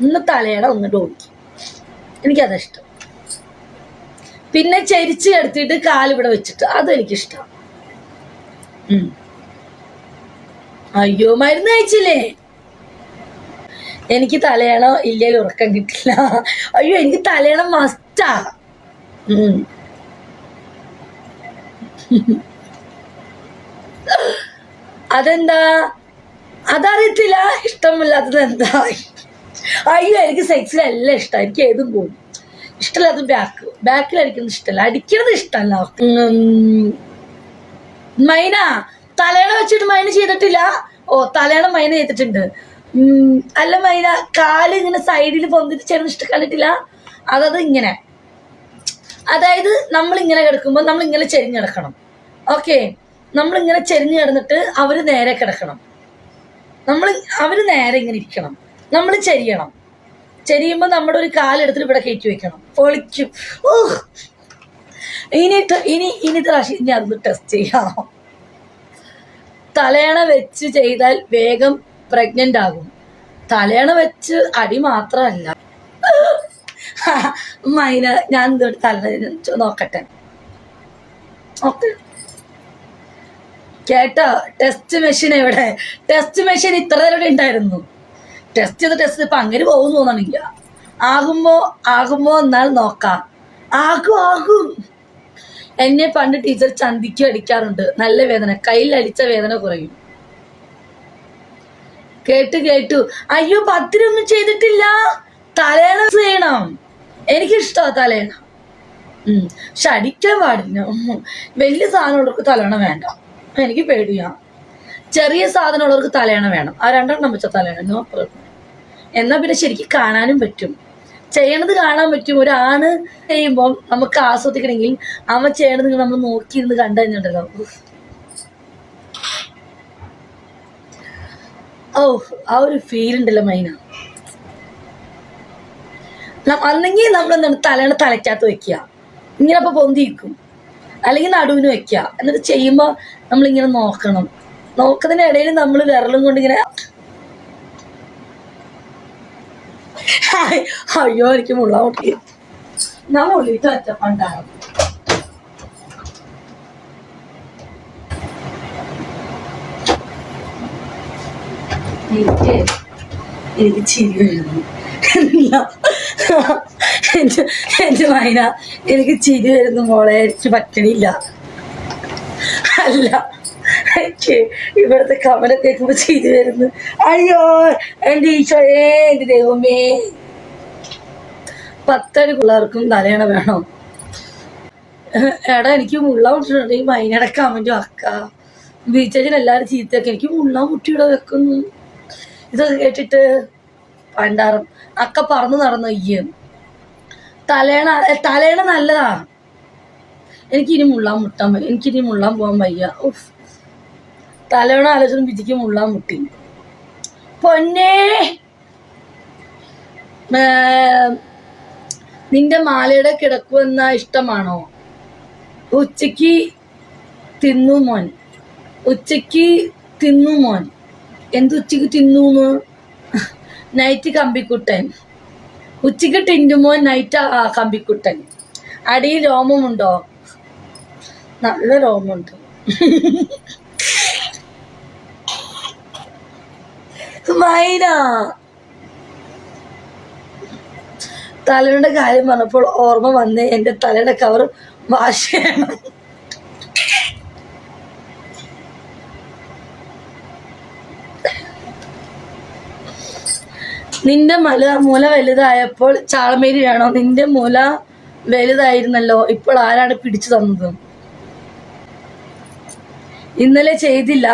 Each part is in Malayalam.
ഒന്ന് തലയട ഒന്ന് ഡോക്കി എനിക്കതാ ഇഷ്ടം. പിന്നെ ചരിച്ച് എടുത്തിട്ട് കാലിവിടെ വെച്ചിട്ട് അതും എനിക്കിഷ്ടം ഉം. അയ്യോ മരുന്ന് കഴിച്ചില്ലേ? എനിക്ക് തലയണം ഇല്ലെങ്കിൽ ഉറക്കം കിട്ടില്ല. അയ്യോ എനിക്ക് തലയണം മസ്റ്റാ. അതെന്താ? അതറിയത്തില്ല. ഇഷ്ടമില്ലാത്തത് എന്താ അയ്യോ എനിക്ക് സെക്സിലെല്ലാം ഇഷ്ടം. എനിക്ക് ഏതും പോകും ഇഷ്ടമില്ലാത്ത ബാക്ക് ബാക്കിൽ അടിക്കുന്നത് ഇഷ്ടമല്ല അടിക്കുന്നത് ഇഷ്ടമല്ല മൈന തലയണ വെച്ചിട്ട് മൈന ചെയ്തിട്ടില്ല. ഓ തലയണ മൈന ചെയ്തിട്ടുണ്ട്. അല്ല മൈന കാൽ ഇങ്ങനെ സൈഡിൽ പൊന്തിട്ട് ചേർന്ന് ഇഷ്ടം കണ്ടിട്ടില്ല? അതത് ഇങ്ങനെ. അതായത് നമ്മൾ ഇങ്ങനെ കിടക്കുമ്പോൾ നമ്മൾ ഇങ്ങനെ ചെരിഞ്ഞ് കിടക്കണം. ഓക്കെ? നമ്മൾ ഇങ്ങനെ ചെരിഞ്ഞ് കിടന്നിട്ട് അവർ നേരെ കിടക്കണം. നമ്മൾ അവർ നേരെ ഇങ്ങനെ ഇരിക്കണം. നമ്മൾ ചെരിയണം. ചെരിയുമ്പോൾ നമ്മുടെ ഒരു കാലെടുത്തിട്ട് ഇവിടെ കയറ്റി വെക്കണം. പൊളിക്കും. ഓഹ് ഇനി ഇനി ഇനി പ്രാവശ്യം ഇനി അതൊന്ന് ടെസ്റ്റ് ചെയ്യാം. തലയണ വെച്ച് ചെയ്താൽ വേഗം പ്രഗ്നന്റ് ആകും. തലയണ വെച്ച് അടി മാത്രമല്ല. മൈന ഞാൻ എന്തോട്ട് തല നോക്കട്ടെ. കേട്ടോ? ടെസ്റ്റ് മെഷീൻ എവിടെ? ടെസ്റ്റ് മെഷീൻ ഇത്ര നേരം ഉണ്ടായിരുന്നു. ടെസ്റ്റ് ചെയ്ത് ടെസ്റ്റ് ഇപ്പൊ അങ്ങനെ പോകുന്നു തോന്നണില്ല. ആകുമ്പോ ആകുമ്പോ എന്നാൽ നോക്കാം. ആകും ആകും. എന്നെ പണ്ട് ടീച്ചർ ചന്തിക്കും അടിക്കാറുണ്ട്. നല്ല വേദന. കയ്യിൽ അടിച്ച വേദന കുറയും. കേട്ടു കേട്ടു. അയ്യോ പത്തിരൊന്നും ചെയ്തിട്ടില്ല. തലേണ ചെയ്യണം. എനിക്കിഷ്ടമാ തലേണ പക്ഷെ അടിക്കാൻ പാടില്ല. വലിയ സാധനം കൊടുക്കും തലേണ വേണ്ട. എനിക്ക് പേടിയാ. ചെറിയ സാധനമുള്ളവർക്ക് തലയണ വേണം. ആ രണ്ടെണ്ണം വെച്ച തലയണ നോ പ്രോബ്ലം എന്നാ പിന്നെ ശരിക്കും കാണാനും പറ്റും. ചെയ്യണത് കാണാൻ പറ്റും. ഒരാണ് ചെയ്യുമ്പോൾ നമുക്ക് ആസ്വദിക്കണമെങ്കിൽ അവൻ ചെയ്യണത് നമ്മൾ നോക്കിയിരുന്ന് കണ്ടു കഴിഞ്ഞിട്ടുണ്ടല്ലോ. ഓ ആ ഒരു ഫീൽ ഉണ്ടല്ലോ മൈന. അല്ലെങ്കിൽ നമ്മൾ എന്താണ് തലേണ തലയ്ക്കകത്ത് വെക്കുക. ഇങ്ങനെ അപ്പൊ പൊന്തിയിരിക്കും. അല്ലെങ്കിൽ നടുവിന് വെക്കുക. എന്നിട്ട് ചെയ്യുമ്പോൾ നമ്മളിങ്ങനെ നോക്കണം. നോക്കുന്നതിന് ഇടയിൽ നമ്മൾ വിരലും കൊണ്ട് ഇങ്ങനെ ഹായ്, അയ്യോ എനിക്ക് മുള്ള മുട്ടി ഞാൻ വെച്ചപ്പണ്ടാകും എനിക്ക് എനിക്ക്. എന്റെ എന്റെ മൈന എനിക്ക് ചിരി വരുന്നു മോളെ എനിക്ക് പറ്റണില്ല. അല്ല. ഇവിടുത്തെ കമല കേൾക്കുമ്പോ ചെയ്തു വരുന്നു അയ്യോ എന്റെ ഈശോയേ എന്റെ ദൈവമേ. പത്തടി പിള്ളേർക്കും തലയണ വേണം? എടാ എനിക്ക് മുള്ള മുട്ടിട്ടുണ്ടെങ്കിൽ ഈ മൈനയുടെ കമന്റും അക്ക. ബീച്ചിന് എല്ലാവരും ചീത്തയൊക്കെ എനിക്ക് മുള്ള മുട്ടിയുടെ വെക്കുന്നു. ഇതൊക്കെ കേട്ടിട്ട് പണ്ടാറും അക്ക പറന്ന് നടന്നു അയ്യ. തലേണ തലേണ നല്ലതാ. എനിക്കിനി മുള്ളാൻ മുട്ടാൻ എനിക്കിനി മുള്ളാൻ പോകാൻ വയ്യ. ഉഫ്. തലേണ ആലോചന വിധിക്ക് മുള്ളാൻ മുട്ടി. പൊന്നേ! നിന്റെ മാലയുടെ കിടക്കുമെന്ന ഇഷ്ടമാണോ? ഉച്ചയ്ക്ക് തിന്നു മോൻ. ഉച്ചയ്ക്ക് തിന്നു മോൻ. എന്ത് ഉച്ചയ്ക്ക് തിന്നൂന്ന്? നൈറ്റ് കമ്പിക്കുട്ടൻ. ഉച്ചയ്ക്ക് ടിന്റുമോൻ നൈറ്റ് കമ്പിക്കുട്ടൻ. അടിയിൽ രോമമുണ്ടോ? നല്ല രോമമുണ്ട്. മൈന തലയുടെ കാര്യം പറഞ്ഞപ്പോൾ ഓർമ്മ വന്നേ എന്റെ തലയുടെ കവർ വാഷ് ചെയ്യണം നിന്റെ മല മുല വലുതായപ്പോൾ ചാളമേരി വേണോ നിന്റെ മുല വലുതായിരുന്നല്ലോ ഇപ്പോൾ ആരാണ് പിടിച്ചു തന്നത്? ഇന്നലെ ചെയ്തില്ല.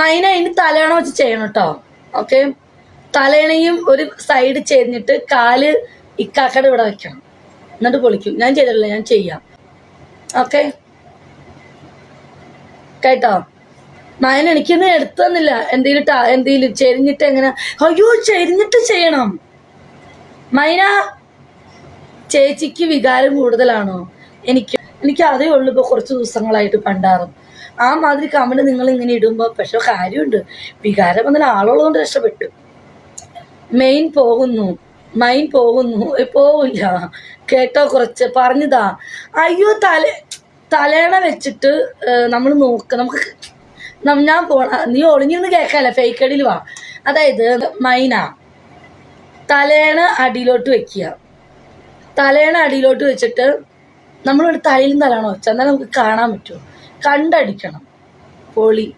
മൈന ഇനി തലയണ വെച്ച് ചെയ്യണം കേട്ടോ? ഓക്കെ? തലേണയും ഒരു സൈഡ് ചെരിഞ്ഞിട്ട് കാൽ ഇക്കാക്കട ഇവിടെ വെക്കണം. എന്നിട്ട് പൊളിക്കും. ഞാൻ ചെയ്തിട്ടില്ല ഞാൻ ചെയ്യാം. ഓക്കെ? കേട്ടോ? നയൻ എനിക്കൊന്നും എടുത്തു തന്നില്ല. എന്തെങ്കിലും ടാ- എന്തെങ്കിലും ചെരിഞ്ഞിട്ട് എങ്ങനെ? അയ്യോ ചെരിഞ്ഞിട്ട് ചെയ്യണം. മൈന ചേച്ചിക്ക് വികാരം കൂടുതലാണോ? എനിക്ക് എനിക്ക് അതേ ഉള്ളൂ ഇപ്പൊ കുറച്ച് ദിവസങ്ങളായിട്ട് പണ്ടാറും. ആ മാതിരി കമന്റ് നിങ്ങൾ ഇങ്ങനെ ഇടുമ്പോൾ പക്ഷെ കാര്യമുണ്ട്. വികാരം വന്നാൽ ആളുള്ളതുകൊണ്ട് രക്ഷപ്പെട്ടു. മെയിൻ പോകുന്നു. മൈൻ പോകുന്നു. പോവില്ല. കേട്ടോ കുറച്ച്. പറഞ്ഞതാ. അയ്യോ തല തലേണ വെച്ചിട്ട് നമ്മൾ നോക്ക. നമുക്ക് ഞാൻ പോണ നീ ഒളിഞ്ഞിരുന്ന് കേൾക്കാല്ല? ഫേക്കടിയിൽ വാ. അതായത് മൈന. തലേണ അടിയിലോട്ട് വെക്കുക. തലേണ അടിയിലോട്ട് വെച്ചിട്ട് നമ്മളിവിടെ തലയിലും തലാണോ വെച്ചാൽ നമുക്ക് കാണാൻ പറ്റുമോ കണ്ടടിക്കണം. പൊളി.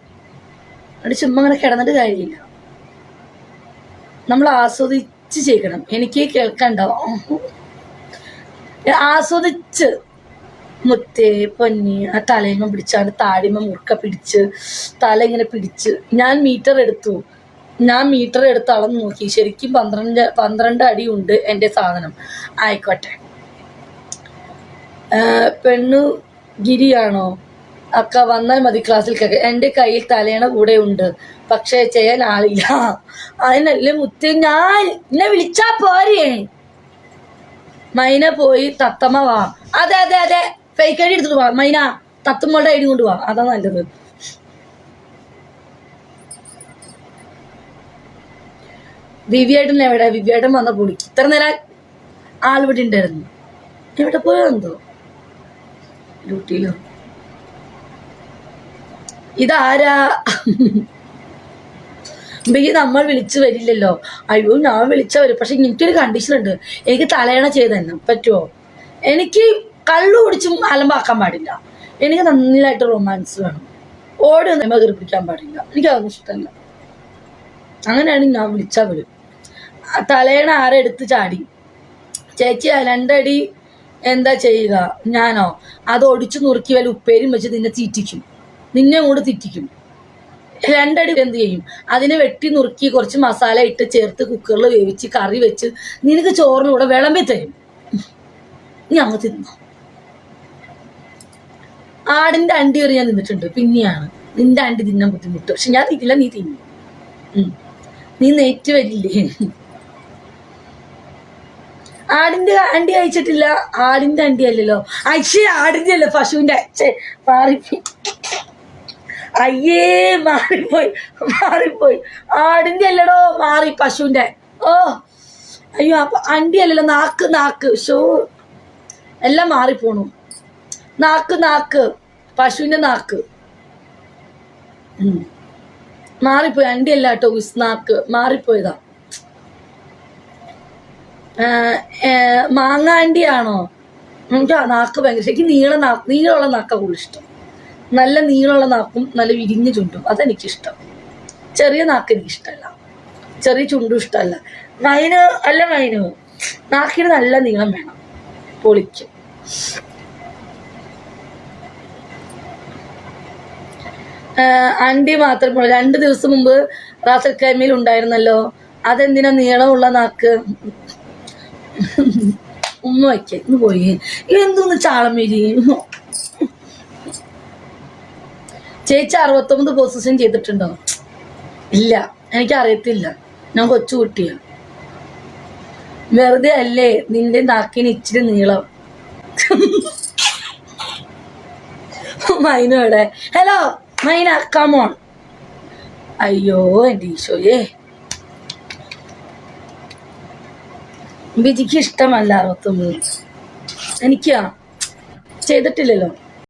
അവിടെ ചുമ്മാ അങ്ങനെ കിടന്നിട്ട് കാര്യമില്ല. നമ്മൾ ആസ്വദിച്ച് ചെയ്യണം എനിക്ക് കേൾക്കണ്ടോ? ആസ്വദിച്ച്. മുത്തേ പൊന്നി ആ തലയിമ പിടിച്ചാണ് താടിമ മുറുക്ക പിടിച്ച് തല ഇങ്ങനെ പിടിച്ച്. ഞാൻ മീറ്റർ എടുത്തു. ഞാൻ മീറ്റർ എടുത്ത് അളന്ന് നോക്കി. ശരിക്കും പന്ത്രണ്ട് പന്ത്രണ്ട് അടി ഉണ്ട് എന്റെ സാധനം. ആയിക്കോട്ടെ. പെണ്ണു ഗിരിയാണോ? അക്ക വന്നാൽ മതി ക്ലാസ്സിൽ കേൾക്കുക എന്റെ കയ്യിൽ തലേണ കൂടെ ഉണ്ട്. പക്ഷേ ചെയ്യാൻ ആളില്ല. അതിനല്ലേ മുത്ത് ഞാൻ എന്നെ വിളിച്ചാ പോരേ. മൈന പോയി തത്തമ്മ വാ. അതെ അതെ അതെ. ഫേക്ക് ഐഡി എടുത്തിട്ട് വാ. മൈന തത്തമ്മളുടെ ഐഡി കൊണ്ട് വാ. അതാ നല്ലത്. ദിവ്യേട്ടൻ എവിടെ? ദിവ്യേട്ടൻ വന്ന പൊളിക്ക് ഇത്ര നേരം ആളിവിടെ ഉണ്ടായിരുന്നു. എവിടെ പോയോ എന്തോ? ഡ്യൂട്ടിയിലോ? ഇതാരാ? ബി നമ്മൾ വിളിച്ചു വരില്ലല്ലോ. അയ്യോ ഞാൻ വിളിച്ച വരും. പക്ഷെ എനിക്കൊരു കണ്ടീഷൻ ഉണ്ട്. എനിക്ക് തലയണ ചെയ്ത് തന്നെ പറ്റുമോ എനിക്ക് കള്ളു കുടിച്ചും അലമ്പാക്കാൻ പാടില്ല. എനിക്ക് നന്നായിട്ട് റൊമാൻസ് വേണം. ഓടി ഒന്നും കീർപ്പിക്കാൻ പാടില്ല. എനിക്ക് അതൊന്നും ഇഷ്ടമല്ല. അങ്ങനെയാണ് ഞാൻ വിളിച്ചാൽ വരും. തലേണ ആരെടുത്ത് ചാടി? ചേച്ചി രണ്ടടി എന്താ ചെയ്യുക? ഞാനോ? അത് ഒടിച്ചു നുറുക്കി വല്ല ഉപ്പേരും വെച്ച് നിന്നെ തീറ്റിക്കും നിന്നെ കൂടെ തെറ്റിക്കും. രണ്ടടി എന്ത് ചെയ്യും? അതിനെ വെട്ടി നുറുക്കി കുറച്ച് മസാല ഇട്ട് ചേർത്ത് കുക്കറിൽ വേവിച്ച് കറി വെച്ച് നിനക്ക് ചോറിന് വിളമ്പി തരും. നീ അങ്ങ് തിന്നു. ആടിന്റെ അണ്ടി വരെ ഞാൻ നിന്നിട്ടുണ്ട് പിന്നെയാണ് നിന്റെ അണ്ടി തിന്നാൻ ബുദ്ധിമുട്ട്. പക്ഷെ ഞാൻ തിന്നില്ല നീ തിന്നു. നീ നെറ്റ് വരില്ലേ? ആടിന്റെ അണ്ടി അയച്ചിട്ടില്ല ആടിന്റെ അണ്ടി അല്ലല്ലോ. അയ്യേ ആടിന്റെ അല്ല പശുവിന്റെ. ഛെ, മാറിപ്പോയി അയ്യേ മാറിപ്പോയി മാറിപ്പോയി. ആടിന്റെ അല്ലടോ മാറി പശുവിന്റെ. ഓ അയ്യോ അപ്പൊ അണ്ടി അല്ലല്ലോ നാക്ക് നാക്ക്. ഷോ എല്ലാം മാറിപ്പോണു. നാക്ക് നാക്ക് പശുവിന്റെ നാക്ക്. മാറിപ്പോയി അണ്ടി അല്ല കേട്ടോ നാക്ക്. മാറിപ്പോയതാ. ആ, ഏ, മാങ്ങ അണ്ടിയാണോ? എനിക്ക് നാക്ക് ഭയങ്കര ശരിക്കും നീള നാക്ക് നീളമുള്ള നാക്കാ കൂടുതൽ ഇഷ്ടം. നല്ല നീളമുള്ള നാക്കും നല്ല വിരിഞ്ഞ ചുണ്ടും അതെനിക്കിഷ്ടം ചെറിയ നാക്ക് എനിക്ക് ഇഷ്ടമല്ല ചെറിയ ചുണ്ടും ഇഷ്ടമല്ല മൈന് അല്ല മൈന് നാക്കിന് നല്ല നീളം വേണം പൊളിക്കും അണ്ടി മാത്രം രണ്ടു ദിവസം മുമ്പ് റാസൽ കൈമയിൽ ഉണ്ടായിരുന്നല്ലോ അതെന്തിനാ നീളമുള്ള നാക്ക് ഉമ്മ വയ്ക്ക ഇന്ന് പോയി ഇതെന്തോന്ന് ചാളം വരി ചേച്ചി അറുപത്തൊമ്പത് പൊസിഷൻ ചെയ്തിട്ടുണ്ടോ? ഇല്ല എനിക്ക് അറിയത്തില്ല ഞാൻ കൊച്ചു കുട്ടിയാ. വെറുതെ അല്ലേ നിന്റെ നാക്കിന് ഇച്ചിരി നീളം? മൈന എവിടെ? ഹലോ മൈന കമോൺ അയ്യോ എന്റെ ഈശോയേ. ബിജിക്ക് ഇഷ്ടമല്ല അറുപത്തൊമ്പത്. എനിക്കാ. ചെയ്തിട്ടില്ലല്ലോ.